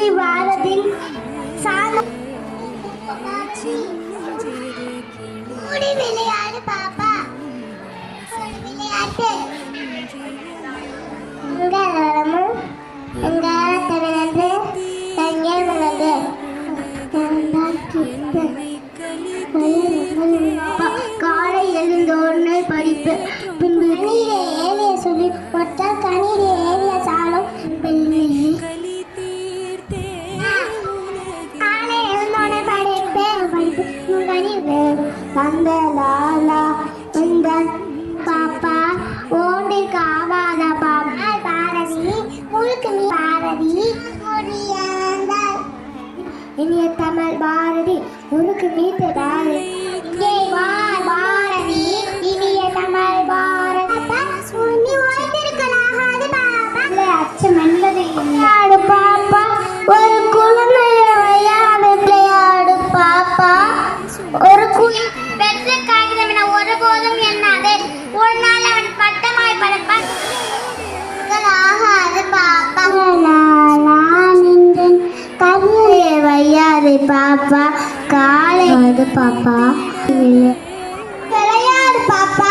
கல்வி வாரதில் கூடி விளையாடு பாப்பா விளையாட்டு உங்கள் நலமும் உங்களால் தவிர்த்து பின்பு கணிலே ஏழிய சொல்லி ஒற்றால் கணிலே ஏழிய சாலை அந்த லாலா இந்த பாப்பா ஓடி காவாத பாப்பா. பாரதி முழுக்கு நீ பாரதி இனிய தமிழ் பாரதி முழுக்கு மீட்டு பாரதி. இங்கே வா. பாரதி உன் பெற்ற காகிதம் என ஒருபோதும் எண்ணாதே. ஒரு நாள் அவன் பட்டமாய் படப்பான் ஆகாது பாப்பா. நான் இந்த கவியை வையாது பாப்பா. காலையாது பாப்பா விளையாது பாப்பா.